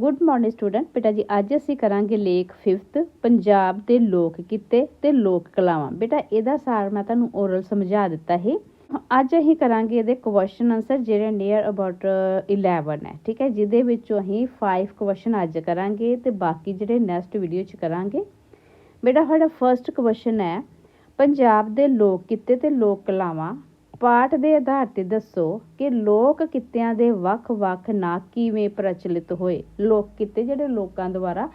Good morning student ਬੇਟਾ ਜੀ ਅੱਜ ਅਸੀਂ ਕਰਾਂਗੇ ਲੇਖ 5th ਪੰਜਾਬ ਦੇ ਲੋਕ ਕਿੱਤੇ ਤੇ ਲੋਕ ਕਲਾਵਾਂ। ਬੇਟਾ, ਇਹਦਾ ਸਾਰ ਮੈਂ ਤੁਹਾਨੂੰ ਓਰਲ ਸਮਝਾ ਦਿੱਤਾ ਹੈ ਅੱਜ ਅਸੀਂ ਕਰਾਂਗੇ ਇਹਦੇ ਕੁਐਸਚਨ ਆਨਸਰ ਜਿਹੜੇ ਨੀਅਰ ਅਬਾਊਟ 11 ਹੈ, ਠੀਕ ਹੈ? ਜਿਹਦੇ ਵਿੱਚੋਂ ਅਸੀਂ 5 ਕੁਐਸਚਨ ਅੱਜ ਕਰਾਂਗੇ ਤੇ ਬਾਕੀ ਜਿਹੜੇ ਨੈਕਸਟ ਵੀਡੀਓ 'ਚ ਕਰਾਂਗੇ। ਬੇਟਾ, ਸਾਡਾ ਫਰਸਟ ਕੁਐਸਚਨ ਹੈ, ਪੰਜਾਬ ਦੇ ਲੋਕ ਕਿੱਤੇ ਤੇ ਲੋਕ ਕਲਾਵਾਂ ਪਾਠ ਦੇ ਆਧਾਰ ਤੇ ਦੱਸੋ ਕਿ ਲੋਕ ਕਿੱਤਿਆਂ ਦੇ ਵੱਖ-ਵੱਖ ਨਾਂ ਕਿਵੇਂ ਪ੍ਰਚਲਿਤ ਹੋਏ? ਲੋਕ ਕਿੱਤੇ ਜਿਹੜੇ ਲੋਕਾਂ ਦੁਆਰਾ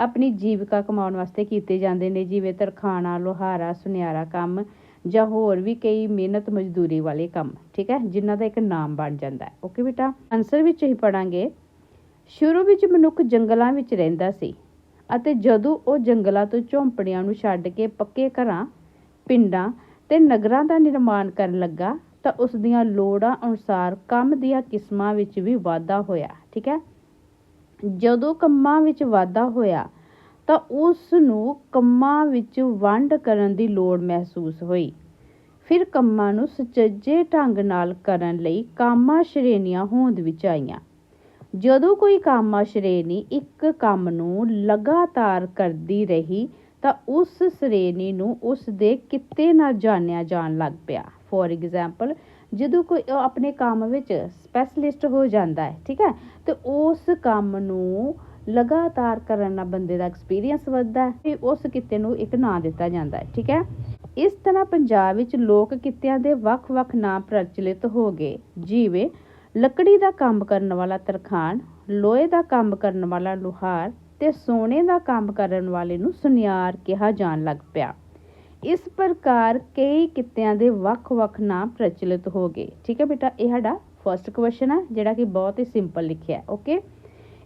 ਆਪਣੀ ਜੀਵਿਕਾ ਕਮਾਉਣ ਵਾਸਤੇ ਕੀਤੇ ਜਾਂਦੇ ਨੇ, ਜਿਵੇਂ ਤਰਖਾਣਾ, ਲੋਹਾਰਾ, ਸੁਨਿਆਰਾ ਕੰਮ ਜਾਂ ਹੋਰ ਵੀ ਕਈ ਮਿਹਨਤ ਮਜ਼ਦੂਰੀ ਵਾਲੇ ਕੰਮ, ਠੀਕ ਹੈ, ਜਿਨ੍ਹਾਂ ਦਾ ਇੱਕ ਨਾਮ ਬਣ ਜਾਂਦਾ ਹੈ। ਓਕੇ ਬੇਟਾ ਆਨਸਰ ਵਿੱਚ ਹੀ ਪੜਾਂਗੇ ਸ਼ੁਰੂ ਵਿੱਚ ਮਨੁੱਖ ਜੰਗਲਾਂ ਵਿੱਚ ਰਹਿੰਦਾ ਸੀ ਅਤੇ ਜਦੋਂ ਉਹ ਜੰਗਲਾਂ ਤੋਂ ਝੌਂਪੜੀਆਂ ਨੂੰ ਛੱਡ ਕੇ ਪੱਕੇ ਘਰਾਂ, ਪਿੰਡਾਂ ਤੇ ਨਗਰਾਂ ਦਾ ਨਿਰਮਾਣ ਕਰਨ ਲੱਗਾ ਤਾਂ ਉਸ ਦੀਆਂ ਲੋੜਾਂ ਅਨੁਸਾਰ ਕੰਮ ਦੀਆਂ ਕਿਸਮਾਂ ਵਿੱਚ ਵੀ ਵਾਧਾ ਹੋਇਆ, ਠੀਕ ਹੈ? ਜਦੋਂ ਕੰਮਾਂ ਵਿੱਚ ਵਾਧਾ ਹੋਇਆ ਤਾਂ ਉਸ ਨੂੰ ਕੰਮਾਂ ਵਿੱਚ ਵੰਡ ਕਰਨ ਦੀ ਲੋੜ ਮਹਿਸੂਸ ਹੋਈ। ਫਿਰ ਕੰਮਾਂ ਨੂੰ ਸੁਚੱਜੇ ਢੰਗ ਨਾਲ ਕਰਨ ਲਈ ਕਾਮਾ ਸ਼੍ਰੇਣੀਆਂ ਹੋਂਦ ਵਿੱਚ ਆਈਆਂ। ਜਦੋਂ ਕੋਈ ਕਾਮਾ ਸ਼੍ਰੇਣੀ ਇੱਕ ਕੰਮ ਨੂੰ ਲਗਾਤਾਰ ਕਰਦੀ ਰਹੀ ਤਾਂ ਉਸ ਸ਼੍ਰੇਣੀ ਨੂੰ ਉਸ ਦੇ ਕਿੱਤੇ ਨਾਲ ਜਾਣਿਆ ਜਾਣ ਲੱਗ ਪਿਆ। ਫੋਰ ਐਗਜ਼ਾਮਪਲ ਜਦੋਂ ਕੋਈ ਆਪਣੇ ਕੰਮ ਵਿੱਚ ਸਪੈਸ਼ਲਿਸਟ ਹੋ ਜਾਂਦਾ ਹੈ, ਠੀਕ ਹੈ, ਤੇ ਉਸ ਕੰਮ ਨੂੰ ਲਗਾਤਾਰ ਕਰਨ ਨਾਲ ਬੰਦੇ ਦਾ ਐਕਸਪੀਰੀਅੰਸ ਵੱਧਦਾ ਹੈ ਤੇ ਉਸ ਕਿੱਤੇ ਨੂੰ ਇੱਕ ਨਾਂ ਦਿੱਤਾ ਜਾਂਦਾ ਹੈ, ਠੀਕ ਹੈ। ਇਸ ਤਰ੍ਹਾਂ ਪੰਜਾਬ ਵਿੱਚ ਲੋਕ ਕਿੱਤਿਆਂ ਦੇ ਵੱਖ-ਵੱਖ ਨਾਂ ਪ੍ਰਚਲਿਤ ਹੋ ਗਏ, ਜਿਵੇਂ ਲੱਕੜੀ ਦਾ ਕੰਮ ਕਰਨ ਵਾਲਾ ਤਰਖਾਣ, ਲੋਹੇ ਦਾ ਕੰਮ ਕਰਨ ਵਾਲਾ ਲੁਹਾਰ ਤੇ ਸੋਨੇ ਦਾ ਕੰਮ ਕਰਨ ਵਾਲੇ ਨੂੰ ਸੁਨਿਆਰ ਕਿਹਾ ਜਾਣ ਲੱਗ ਪਿਆ। ਇਸ ਪ੍ਰਕਾਰ ਕਈ ਕਿੱਤਿਆਂ ਦੇ ਵੱਖ-ਵੱਖ ਨਾਮ ਪ੍ਰਚਲਿਤ ਹੋ ਗਏ। ਠੀਕ ਹੈ ਬੇਟਾ, ਇਹ ਸਾਡਾ ਫਰਸਟ ਕੁਐਸਚਨ ਹੈ ਜਿਹੜਾ ਕਿ ਬਹੁਤ ਹੀ ਸਿੰਪਲ ਲਿਖਿਆ ਓਕੇ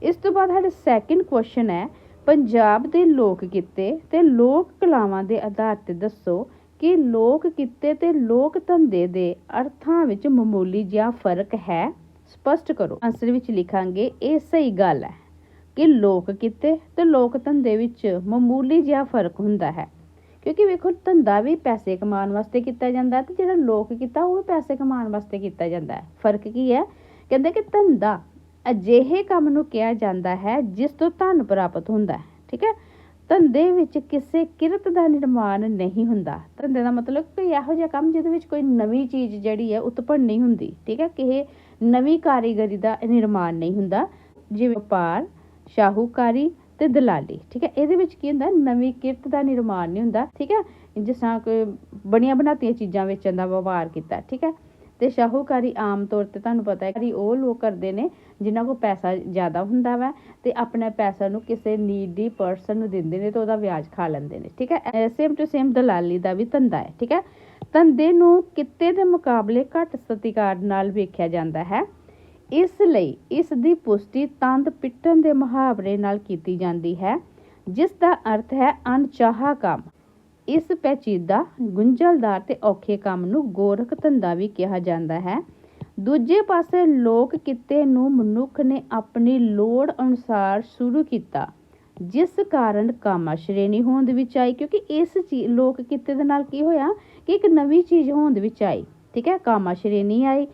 ਇਸ ਤੋਂ ਬਾਅਦ ਸਾਡਾ ਸੈਕਿੰਡ ਕੁਐਸਚਨ ਹੈ, ਪੰਜਾਬ ਦੇ ਲੋਕ ਕਿੱਤੇ ਤੇ ਲੋਕ ਕਲਾਵਾਂ ਦੇ ਆਧਾਰ ਤੇ ਦੱਸੋ ਕਿ ਲੋਕ ਕਿੱਤੇ ਤੇ ਲੋਕ ਧੰਦੇ ਦੇ ਅਰਥਾਂ ਵਿੱਚ ਮਾਮੂਲੀ ਜਿਹਾ ਫ਼ਰਕ ਹੈ? ਸਪਸ਼ਟ ਕਰੋ। ਆਨਸਰ ਵਿੱਚ ਲਿਖਾਂਗੇ, ਇਹ ਸਹੀ ਗੱਲ ਹੈ। ਕਿ ਲੋਕ ਕਿੱਤੇ ਤੇ ਲੋਕ ਧੰਦੇ ਵਿੱਚ ਮਾਮੂਲੀ ਜਿਹਾ ਫ਼ਰਕ ਹੁੰਦਾ ਹੈ। ਕਿਉਂਕਿ ਵੇਖੋ, ਧੰਦਾ ਵੀ ਪੈਸੇ ਕਮਾਉਣ ਵਾਸਤੇ ਕੀਤਾ ਜਾਂਦਾ ਤੇ ਜਿਹੜਾ ਲੋਕ ਕਿੱਤਾ, ਉਹ ਵੀ ਪੈਸੇ ਕਮਾਉਣ ਵਾਸਤੇ ਕੀਤਾ ਜਾਂਦਾ ਫ਼ਰਕ ਕੀ ਹੈ? ਕਹਿੰਦੇ ਕਿ ਧੰਦਾ ਅਜਿਹੇ ਕੰਮ ਨੂੰ ਕਿਹਾ ਜਾਂਦਾ ਹੈ ਜਿਸ ਤੋਂ ਧਨ ਪ੍ਰਾਪਤ ਹੁੰਦਾ ਠੀਕ ਹੈ? ਧੰਦੇ ਵਿੱਚ ਕਿਸੇ ਕਿਰਤ ਦਾ ਨਿਰਮਾਣ ਨਹੀਂ ਹੁੰਦਾ। ਧੰਦੇ ਦਾ ਮਤਲਬ ਕੋਈ ਇਹੋ ਜਿਹਾ ਕੰਮ ਜਿਹਦੇ ਵਿੱਚ ਕੋਈ ਨਵੀਂ ਚੀਜ਼ ਜਿਹੜੀ ਹੈ, ਉਤਪੰਨ ਨਹੀਂ ਹੁੰਦੀ, ਠੀਕ ਹੈ? ਕਿਸੇ ਨਵੀਂ ਕਾਰੀਗਰੀ ਦਾ ਨਿਰਮਾਣ ਨਹੀਂ ਹੁੰਦਾ। ਜਿਵੇਂ ਵਪਾਰ ਸ਼ਾਹੂਕਾਰੀ ਤੇ ਦਲਾਲੀ, ਠੀਕ ਹੈ? ਇਹਦੇ ਵਿੱਚ ਕੀ ਹੁੰਦਾ? ਨਵੀਂ ਕਿਰਤ ਦਾ ਨਿਰਮਾਣ ਨਹੀਂ ਹੁੰਦਾ, ਠੀਕ ਹੈ? ਜਿਸ ਤਰ੍ਹਾਂ ਕੋਈ ਬਣੀਆਂ ਬਣਾਤੀਆਂ ਚੀਜ਼ਾਂ ਵੇਚਣ ਦਾ ਵਪਾਰ ਕੀਤਾ, ਠੀਕ ਹੈ? ਤੇ ਸ਼ਾਹੂਕਾਰੀ ਆਮ ਤੌਰ ਤੇ ਤੁਹਾਨੂੰ ਪਤਾ ਹੈ ਕਿ ਉਹ ਲੋਕ ਕਰਦੇ ਨੇ ਜਿਨ੍ਹਾਂ ਕੋਲ ਪੈਸਾ ਜ਼ਿਆਦਾ ਹੁੰਦਾ ਵਾ ਤੇ ਆਪਣੇ ਪੈਸਾ ਨੂੰ ਕਿਸੇ ਨੀਡੀ ਪਰਸਨ ਨੂੰ ਦਿੰਦੇ ਨੇ ਤੇ ਉਹਦਾ ਵਿਆਜ ਖਾ ਲੈਂਦੇ ਨੇ, ਠੀਕ ਹੈ? ਸੇਮ ਟੂ ਸੇਮ ਦਲਾਲੀ ਦਾ ਵੀ ਧੰਦਾ ਹੈ, ਠੀਕ ਹੈ? ਧੰਦੇ ਨੂੰ ਕਿੱਤੇ ਦੇ ਮੁਕਾਬਲੇ ਘੱਟ ਸਤਿਕਾਰ ਨਾਲ ਵੇਖਿਆ ਜਾਂਦਾ ਹੈ। ਇਸ ਲਈ ਇਸ ਦੀ ਪੁਸ਼ਟੀ ਤੰਦ ਪਿੱਟਣ ਦੇ ਮੁਹਾਵਰੇ ਨਾਲ ਕੀਤੀ ਜਾਂਦੀ ਹੈ, ਜਿਸ ਦਾ ਅਰਥ ਹੈ ਅਣਚਾਹਾ ਕੰਮ। ਇਸ ਪੈਚੀਦਾ ਗੁੰਝਲਦਾਰ ਤੇ ਔਖੇ ਕੰਮ ਨੂੰ ਗੋਰਖ ਧੰਦਾ ਵੀ ਕਿਹਾ ਜਾਂਦਾ ਹੈ। ਦੂਜੇ ਪਾਸੇ ਲੋਕ ਕਿੱਤੇ ਨੂੰ ਮਨੁੱਖ ਨੇ ਆਪਣੀ ਲੋੜ ਅਨੁਸਾਰ ਸ਼ੁਰੂ ਕੀਤਾ, ਜਿਸ ਕਾਰਨ ਕਾਮਾ ਸ਼੍ਰੇਣੀ ਹੋਂਦ ਵਿੱਚ ਆਈ, ਕਿਉਂਕਿ ਇਸ ਲੋਕ ਕਿੱਤੇ ਦੇ ਨਾਲ ਕੀ ਹੋਇਆ ਕਿ ਇੱਕ ਨਵੀਂ ਚੀਜ਼ ਹੋਂਦ ਵਿੱਚ ਆਈ, ਠੀਕ ਹੈ, ਕਾਮਾ ਸ਼੍ਰੇਣੀ ਆਈ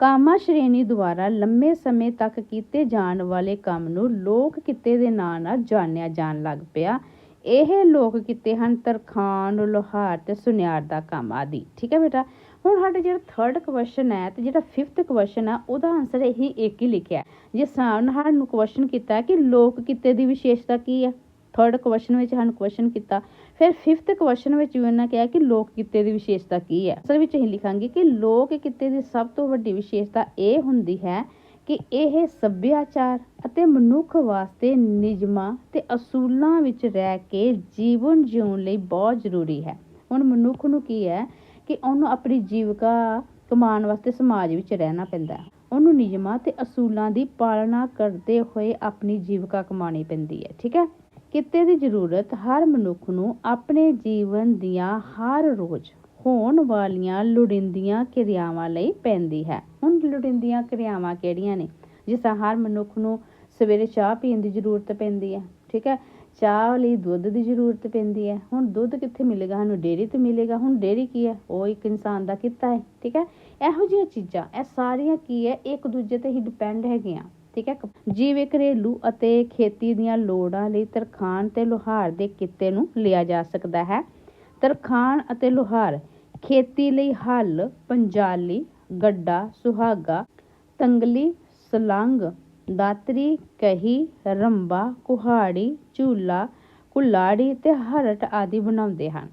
ਕਾਮਾ ਸ਼੍ਰੇਣੀ ਦੁਆਰਾ ਲੰਮੇ ਸਮੇਂ ਤੱਕ ਕੀਤੇ ਜਾਣ ਵਾਲੇ ਕੰਮ ਨੂੰ ਲੋਕ ਕਿੱਤੇ ਦੇ ਨਾਂ ਨਾਲ ਜਾਣਿਆ ਜਾਣ ਲੱਗ ਪਿਆ। ਇਹ ਲੋਕ ਕਿੱਤੇ ਹਨ ਤਰਖਾਣ, ਲੁਹਾਰ ਤੇ ਸੁਨਿਆਰ ਦਾ ਕੰਮ ਆਦਿ। ਠੀਕ ਹੈ ਬੇਟਾ? ਹੁਣ ਸਾਡਾ ਜਿਹੜਾ ਥਰਡ ਕੁਐਸਚਨ ਹੈ ਤੇ ਜਿਹੜਾ ਫਿਫਥ ਕੁਐਸਚਨ ਆ, ਉਹਦਾ ਆਨਸਰ ਇਹੀ ਇੱਕ ਹੀ ਲਿਖਿਆ ਜਿਸ ਤਰ੍ਹਾਂ ਸਾਨੂੰ ਕੁਐਸਚਨ ਕੀਤਾ ਕਿ ਲੋਕ ਕਿੱਤੇ ਦੀ ਵਿਸ਼ੇਸ਼ਤਾ ਕੀ ਹੈ? ਥਰਡ ਕੁਐਸਚਨ ਵਿੱਚ ਸਾਨੂੰ ਕੁਐਸਚਨ ਕੀਤਾ। ਫਿਰ ਫਿਫਥ ਕੁਐਸਚਨ ਵਿੱਚ ਉਹਨਾਂ ਕਿਹਾ ਕਿ ਲੋਕ ਕਿੱਤੇ ਦੀ ਵਿਸ਼ੇਸ਼ਤਾ ਕੀ ਹੈ? ਅਸਲ ਵਿੱਚ ਅਸੀਂ ਲਿਖਾਂਗੇ ਕਿ ਲੋਕ ਕਿੱਤੇ ਦੀ ਸਭ ਤੋਂ ਵੱਡੀ ਵਿਸ਼ੇਸ਼ਤਾ ਇਹ ਹੁੰਦੀ ਹੈ ਕਿ ਇਹ ਸੱਭਿਆਚਾਰ ਅਤੇ ਮਨੁੱਖ ਵਾਸਤੇ ਨਿਯਮਾਂ ਤੇ ਅਸੂਲਾਂ ਵਿੱਚ ਰਹਿ ਕੇ ਜੀਵਨ ਜਿਉਣ ਲਈ ਬਹੁਤ ਜ਼ਰੂਰੀ ਹੈ। ਹੁਣ ਮਨੁੱਖ ਨੂੰ ਕੀ ਹੈ ਕਿ ਉਹਨੂੰ ਆਪਣੀ ਜੀਵਿਕਾ ਕਮਾਉਣ ਵਾਸਤੇ ਸਮਾਜ ਵਿੱਚ ਰਹਿਣਾ ਪੈਂਦਾ ਉਹਨੂੰ ਨਿਯਮਾਂ ਤੇ ਅਸੂਲਾਂ ਦੀ ਪਾਲਣਾ ਕਰਦੇ ਹੋਏ ਆਪਣੀ ਜੀਵਿਕਾ ਕਮਾਉਣੀ ਪੈਂਦੀ ਹੈ। ਠੀਕ ਹੈ? ਕਿੱਤੇ ਦੀ ਜ਼ਰੂਰਤ ਹਰ ਮਨੁੱਖ ਨੂੰ ਆਪਣੇ ਜੀਵਨ ਦੀਆਂ ਹਰ ਰੋਜ਼ ਹੋਣ ਵਾਲੀਆਂ ਲੋੜੀਂਦੀਆਂ ਕਿਰਿਆਵਾਂ ਲਈ ਪੈਂਦੀ ਹੈ। ਹੁਣ ਲੋੜੀਂਦੀਆਂ ਕਿਰਿਆਵਾਂ ਕਿਹੜੀਆਂ ਨੇ? ਜਿਸ ਤਰ੍ਹਾਂ ਹਰ ਮਨੁੱਖ ਨੂੰ ਸਵੇਰੇ ਚਾਹ ਪੀਣ ਦੀ ਜ਼ਰੂਰਤ ਪੈਂਦੀ ਹੈ, ਠੀਕ ਹੈ? ਚਾਹ ਲਈ ਦੁੱਧ ਦੀ ਜ਼ਰੂਰਤ ਪੈਂਦੀ ਹੈ। ਹੁਣ ਦੁੱਧ ਕਿੱਥੇ ਮਿਲੇਗਾ? ਸਾਨੂੰ ਡੇਅਰੀ ਤੋਂ ਮਿਲੇਗਾ। ਹੁਣ ਡੇਅਰੀ ਕੀ ਹੈ? ਉਹ ਇੱਕ ਇਨਸਾਨ ਦਾ ਕਿੱਤਾ ਹੈ, ਠੀਕ ਹੈ? ਇਹੋ ਜਿਹੀਆਂ ਚੀਜ਼ਾਂ, ਇਹ ਸਾਰੀਆਂ ਕੀ ਹੈ? ਇੱਕ ਦੂਜੇ ਤੇ ਹੀ ਡਿਪੈਂਡ ਹੈਗੀਆਂ। ਠੀਕ ਹੈ। ਜਿਵੇਂ ਘਰੇਲੂ ਅਤੇ ਖੇਤੀ ਦੀਆਂ ਲੋੜਾਂ ਲਈ ਤਰਖਾਣ ਤੇ ਲੋਹਾਰ ਦੇ ਕਿੱਤੇ ਨੂੰ ਲਿਆ ਜਾ ਸਕਦਾ ਹੈ। ਤਰਖਾਣ ਅਤੇ ਲੋਹਾਰ ਖੇਤੀ ਲਈ ਹੱਲ, ਪੰਜਾਲੀ, ਗੱਡਾ, ਸੁਹਾਗਾ, ਤੰਗਲੀ, ਸਲੰਗ, ਦਾਤਰੀ, ਕਹੀ, ਰੰਬਾ, ਕੁਹਾੜੀ, ਝੂਲਾ, ਕੁਲਾੜੀ ਤੇ ਹਰਟ ਆਦਿ ਬਣਾਉਂਦੇ ਹਨ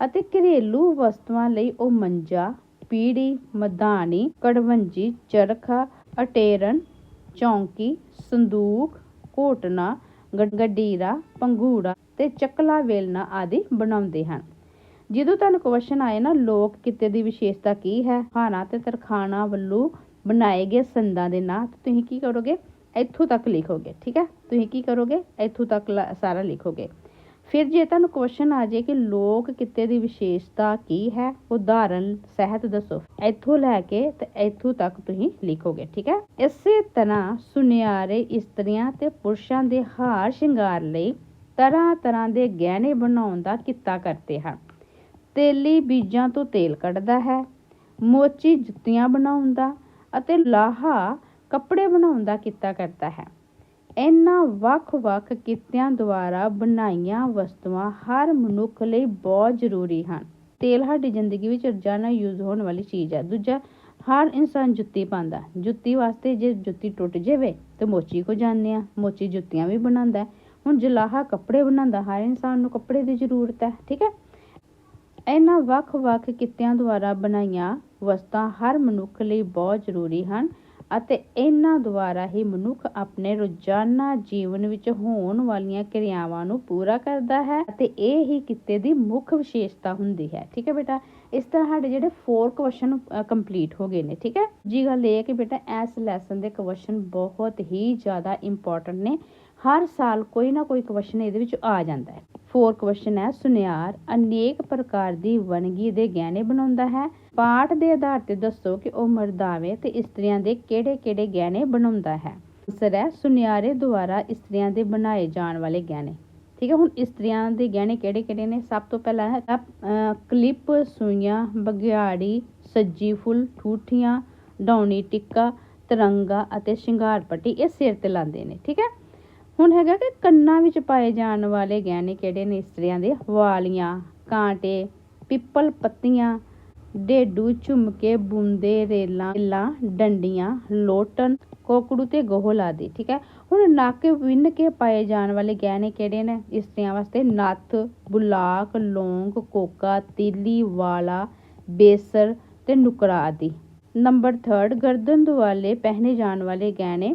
ਅਤੇ ਘਰੇਲੂ ਵਸਤੂਆਂ ਲਈ ਉਹ ਮੰਜਾ, ਪੀੜੀ ਮਧਾਣੀ ਕੜਵੰਜੀ, ਚਰਖਾ, ਅਟੇਰਨ ਚੌਂਕੀ, ਸੰਦੂਕ, ਘੋਟਣਾ, ਗ- ਗਡੀਰਾ ਤੇ ਚੱਕਲਾ ਵੇਲਣਾ ਆਦਿ ਬਣਾਉਂਦੇ ਹਨ। ਜਦੋਂ ਤੁਹਾਨੂੰ ਕੁਐਸਚਨ ਆਏ ਨਾ, ਲੋਕ ਕਿੱਤੇ ਦੀ ਵਿਸ਼ੇਸ਼ਤਾ ਕੀ ਹੈ? ਖਾਣਾ ਤੇ ਤਰਖਾਣਾ ਵੱਲੋਂ ਬਣਾਏ ਗਏ ਸੰਦਾਂ ਦੇ ਨਾਂ ਤੁਸੀਂ ਕੀ ਕਰੋਗੇ? ਇੱਥੋਂ ਤੱਕ ਲਿਖੋਗੇ, ਠੀਕ ਹੈ? ਤੁਸੀਂ ਕੀ ਕਰੋਗੇ? ਇੱਥੋਂ ਤੱਕ ਸਾਰਾ ਲਿਖੋਗੇ। ਫਿਰ ਜੇ ਤੁਹਾਨੂੰ ਕੁਐਸਚਨ ਆ ਜਾਏ ਕਿ ਲੋਕ ਕਿੱਤੇ ਦੀ ਵਿਸ਼ੇਸ਼ਤਾ ਕੀ ਹੈ, ਉਦਾਹਰਨ ਸਹਿਤ ਦੱਸੋ। ਇੱਥੋਂ ਲੈ ਕੇ ਤੇ ਇੱਥੋਂ ਤੱਕ ਤੁਸੀਂ ਲਿਖੋਗੇ, ਠੀਕ ਹੈ? ਇਸੇ ਤਰ੍ਹਾਂ ਸੁਨਿਆਰੇ ਇਸਤਰੀਆਂ ਤੇ ਪੁਰਸ਼ਾਂ ਦੇ ਹਾਰ ਸ਼ਿੰਗਾਰ ਲਈ ਤਰ੍ਹਾਂ ਤਰ੍ਹਾਂ ਦੇ ਗਹਿਣੇ ਬਣਾਉਣ ਦਾ ਕਿੱਤਾ ਕਰਦੇ ਹਨ। ਤੇਲੀ ਬੀਜਾਂ ਤੋਂ ਤੇਲ ਕੱਢਦਾ ਹੈ, ਮੋਚੀ ਜੁੱਤੀਆਂ ਬਣਾਉਣ ਦਾ ਅਤੇ ਲਾਹਾ ਕੱਪੜੇ ਬਣਾਉਣ ਦਾ ਕਿੱਤਾ ਕਰਦਾ ਹੈ। ਇਹਨਾਂ ਵੱਖ-ਵੱਖ ਕਿੱਤਿਆਂ ਦੁਆਰਾ ਬਣਾਈਆਂ ਵਸਤੂਆਂ ਹਰ ਮਨੁੱਖ ਲਈ ਬਹੁਤ ਜ਼ਰੂਰੀ ਹਨ। ਤੇਲ ਸਾਡੀ ਜ਼ਿੰਦਗੀ ਵਿੱਚ ਰੋਜ਼ਾਨਾ ਯੂਜ਼ ਹੋਣ ਵਾਲੀ ਚੀਜ਼ ਹੈ। ਦੂਜਾ, ਹਰ ਇਨਸਾਨ ਜੁੱਤੀ ਪਾਉਂਦਾ ਹੈ। ਜੁੱਤੀ ਵਾਸਤੇ ਜੇ ਜੁੱਤੀ ਟੁੱਟ ਜਾਵੇ ਤੇ ਮੋਚੀ ਕੋ ਜਾਂਦੇ ਹਾਂ। ਮੋਚੀ ਜੁੱਤੀਆਂ ਵੀ ਬਣਾਉਂਦਾ ਹੈ। ਹੁਣ ਜਲਾਹਾ ਕੱਪੜੇ ਬਣਾਉਂਦਾ ਹਰ ਇਨਸਾਨ ਨੂੰ ਕੱਪੜੇ ਦੀ ਜ਼ਰੂਰਤ ਹੈ, ਠੀਕ ਹੈ? ਇਹਨਾਂ ਵੱਖ-ਵੱਖ ਕਿੱਤਿਆਂ ਦੁਆਰਾ ਬਣਾਈਆਂ ਵਸਤਾਂ ਹਰ ਮਨੁੱਖ ਲਈ ਬਹੁਤ ਜ਼ਰੂਰੀ ਹਨ। ਅਤੇ ਇਹਨਾਂ ਦੁਆਰਾ ਹੀ ਮਨੁੱਖ ਆਪਣੇ ਰੋਜ਼ਾਨਾ ਜੀਵਨ ਵਿੱਚ ਹੋਣ ਵਾਲੀਆਂ ਕਿਰਿਆਵਾਂ ਨੂੰ ਪੂਰਾ ਕਰਦਾ ਹੈ ਅਤੇ ਇਹ ਹੀ ਕਿੱਤੇ ਦੀ ਮੁੱਖ ਵਿਸ਼ੇਸ਼ਤਾ ਹੁੰਦੀ ਹੈ। ਠੀਕ ਹੈ ਬੇਟਾ? ਇਸ ਤਰ੍ਹਾਂ ਸਾਡੇ ਜਿਹੜੇ 4 ਕੁਐਸਚਨ ਕੰਪਲੀਟ ਹੋ ਗਏ ਨੇ, ਠੀਕ ਹੈ? ਜੀ ਗੱਲ ਇਹ ਹੈ ਕਿ ਬੇਟਾ, ਇਸ ਲੈਸਨ ਦੇ ਕੁਐਸਚਨ ਬਹੁਤ ਹੀ ਜ਼ਿਆਦਾ ਇੰਪੋਰਟੈਂਟ ਨੇ। ਹਰ ਸਾਲ ਕੋਈ ਨਾ ਕੋਈ ਕੁਐਸਚਨ ਇਹਦੇ ਵਿੱਚ ਆ ਜਾਂਦਾ ਹੈ। ਫੋਰ ਕੁਐਸਚਨ ਹੈ, ਸੁਨਿਆਰ ਅਨੇਕ ਪ੍ਰਕਾਰ ਦੀ ਵਣਗੀ ਦੇ ਗਹਿਣੇ ਬਣਾਉਂਦਾ ਹੈ। ਪਾਠ ਦੇ ਆਧਾਰ ਤੇ ਦੱਸੋ ਕਿ ਉਹ ਮਰਦਾਵੇਂ ਤੇ ਇਸਤਰੀਆਂ ਦੇ ਕਿਹੜੇ-ਕਿਹੜੇ ਗਹਿਣੇ ਬਣਾਉਂਦਾ ਹੈ। ਆਨਸਰ ਹੈ, ਸੁਨਿਆਰੇ ਦੁਆਰਾ ਇਸਤਰੀਆਂ ਦੇ ਬਣਾਏ ਜਾਣ ਵਾਲੇ ਗਹਿਣੇ। ਠੀਕ ਹੈ, ਹੁਣ ਇਸਤਰੀਆਂ ਦੇ ਗਹਿਣੇ ਕਿਹੜੇ-ਕਿਹੜੇ ਨੇ? ਸਭ ਤੋਂ ਪਹਿਲਾਂ ਹੈ ਕਲਿੱਪ, ਸੂਈਆਂ ਬਗਿਆੜੀ ਸੱਜੀ ਫੁੱਲ, ਠੂਠੀਆਂ ਡੌਣੀ ਟਿੱਕਾ, ਤਿਰੰਗਾ ਅਤੇ ਸ਼ਿੰਗਾਰ ਪੱਟੀ ਇਹ ਸਿਰ ਤੇ ਲਾਉਂਦੇ ਨੇ। ਠੀਕ ਹੈ ਹੁਣ ਹੈਗਾ ਕਿ ਕੰਨਾਂ ਵਿੱਚ ਪਾਏ ਜਾਣ ਵਾਲੇ ਗਹਿਣੇ ਕਿਹੜੇ ਨੇ? ਇਸਤਰੀਆਂ ਦੇ ਵਾਲੀਆਂ, ਕਾਂਟੇ, ਪਿੱਪਲ ਪੱਤੀਆਂ, ਡੇਡੂ, ਝੁਮਕੇ, ਬੁੰਦੇ, ਰੇਲਾਂ ਲਾਂ ਡੰਡੀਆਂ, ਲੋਟਨ, ਕੋਕੜੂ ਤੇ ਗੋਹਲ ਆਦਿ, ਠੀਕ ਹੈ? ਹੁਣ ਨੱਕ ਵਿੰਨ ਕੇ ਪਾਏ ਜਾਣ ਵਾਲੇ ਗਹਿਣੇ ਕਿਹੜੇ ਨੇ? ਇਸਤਰੀਆਂ ਵਾਸਤੇ ਨੱਥ, ਬੁਲਾਕ, ਲੌਂਗ, ਕੋਕਾ, ਤੀਲੀ, ਵਾਲਾ, ਬੇਸਰ ਤੇ ਨੁਕਰਾ ਆਦਿ। ਨੰਬਰ 3 ਗਰਦਨ ਦੁਆਲੇ ਪਹਿਨੇ ਜਾਣ ਵਾਲੇ ਗਹਿਣੇ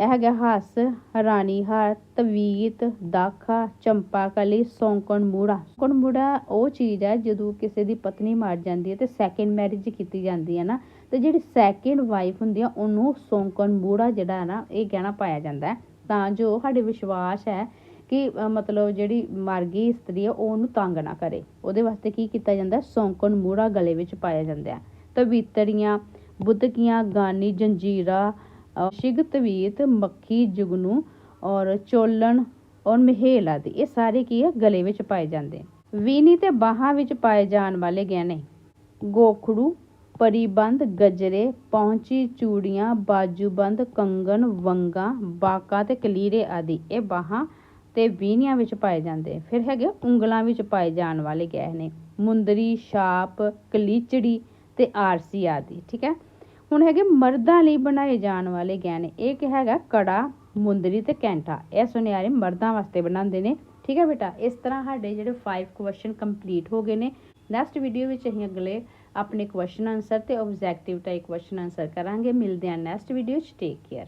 ਇਹ ਹੈਗਾ ਹੱਸ, ਰਾਣੀ ਹਾਰ, ਤਵੀਤ, ਦਾਖਾ ਚੰਪਾਕਲੀ ਸੌਂਕਣ ਮੂੜਾ। ਸੌਂਕਣ ਮੂੜਾ ਉਹ ਚੀਜ਼ ਹੈ ਜਦੋਂ ਕਿਸੇ ਦੀ ਪਤਨੀ ਮਰ ਜਾਂਦੀ ਹੈ ਤੇ ਸੈਕਿੰਡ ਮੈਰਿਜ ਕੀਤੀ ਜਾਂਦੀ ਹੈ ਨਾ, ਤੇ ਜਿਹੜੀ ਸੈਕਿੰਡ ਵਾਈਫ ਹੁੰਦੀ ਆ, ਉਹਨੂੰ ਸੌਂਕਣ ਮੂੜਾ ਜਿਹੜਾ ਹੈ ਨਾ, ਇਹ ਕਹਿਣਾ ਪਾਇਆ ਜਾਂਦਾ ਹੈ। ਤਾਂ ਜੋ ਸਾਡੇ ਵਿਸ਼ਵਾਸ ਹੈ ਕਿ ਮਤਲਬ ਜਿਹੜੀ ਮਰ ਗਈ ਇਸਤਰੀ ਹੈ, ਉਹ ਉਹਨੂੰ ਤੰਗ ਨਾ ਕਰੇ। ਉਹਦੇ ਵਾਸਤੇ ਕੀ ਕੀਤਾ ਜਾਂਦਾ ਹੈ? ਸੌਂਕਣ ਮੂੜਾ ਗਲੇ ਵਿੱਚ ਪਾਇਆ ਜਾਂਦਾ ਹੈ। ਤਵੀਤੜੀਆਂ ਬੁੱਧਕੀਆਂ, ਗਾਨੀ, ਜੰਜੀਰਾ ਸ਼ਿਗ ਤਵੀਤ ਮੱਖੀ, ਜੁਗਨੂ ਔਰ ਚੋਲਣ ਔਰ ਮਹੇਲ ਆਦਿ। ਇਹ ਸਾਰੇ ਕੀ ਹੈ ਗਲੇ ਵਿੱਚ ਪਾਏ ਜਾਂਦੇ। ਵੀਨੀ ਤੇ ਬਾਹਾਂ ਵਿੱਚ ਪਾਏ ਜਾਣ ਵਾਲੇ ਗਹਿਣੇ। ਗੋਖੜੂ ਪਰੀਬੰਦ ਗਜਰੇ ਪਹੁੰਚੀ ਚੂੜੀਆਂ ਬਾਜੂਬੰਦ ਕੰਗਣ, ਵੰਗਾ, ਬਾਕਾ ਤੇ ਕਲੀਰੇ ਆਦਿ। ਇਹ ਬਾਹਾਂ ਤੇ ਵੀਨੀਆਂ ਵਿੱਚ ਪਾਏ ਜਾਂਦੇ। ਫਿਰ ਹੈਗੇ ਉਂਗਲਾਂ ਵਿੱਚ ਪਾਏ ਜਾਣ ਵਾਲੇ ਗਹਿਣੇ। ਮੁੰਦਰੀ ਛਾਪ ਕਲੀਚੜੀ ਤੇ ਆਰਸੀ ਆਦਿ। ਠੀਕ ਹੈ? ਹੁਣ ਹੈਗੇ ਮਰਦਾਂ ਲਈ ਬਣਾਏ ਜਾਣ ਵਾਲੇ ਗਹਿਣੇ। ਇਹ ਕੀ ਹੈਗਾ ਕੜਾ, ਮੁੰਦਰੀ ਤੇ ਕੈਂਠਾ। ਇਹ ਸੁਨਿਆਰੇ ਮਰਦਾਂ ਵਾਸਤੇ ਬਣਾਉਂਦੇ ਨੇ। ਠੀਕ ਹੈ ਬੇਟਾ? ਇਸ ਤਰ੍ਹਾਂ ਸਾਡੇ ਜਿਹੜੇ 5 ਕੁਐਸਚਨ ਕੰਪਲੀਟ ਹੋ ਗਏ ਨੇ। ਨੈਕਸਟ ਵੀਡੀਓ ਵਿੱਚ ਅਸੀਂ ਅਗਲੇ ਆਪਣੇ ਕੁਐਸਚਨ ਆਨਸਰ ਤੇ ਆਬਜੈਕਟਿਵ ਟਾਈਪ ਕੁਐਸਚਨ ਆਨਸਰ ਕਰਾਂਗੇ। ਮਿਲਦੇ ਹਾਂ ਨੈਕਸਟ ਵੀਡੀਓ 'ਚ। Take care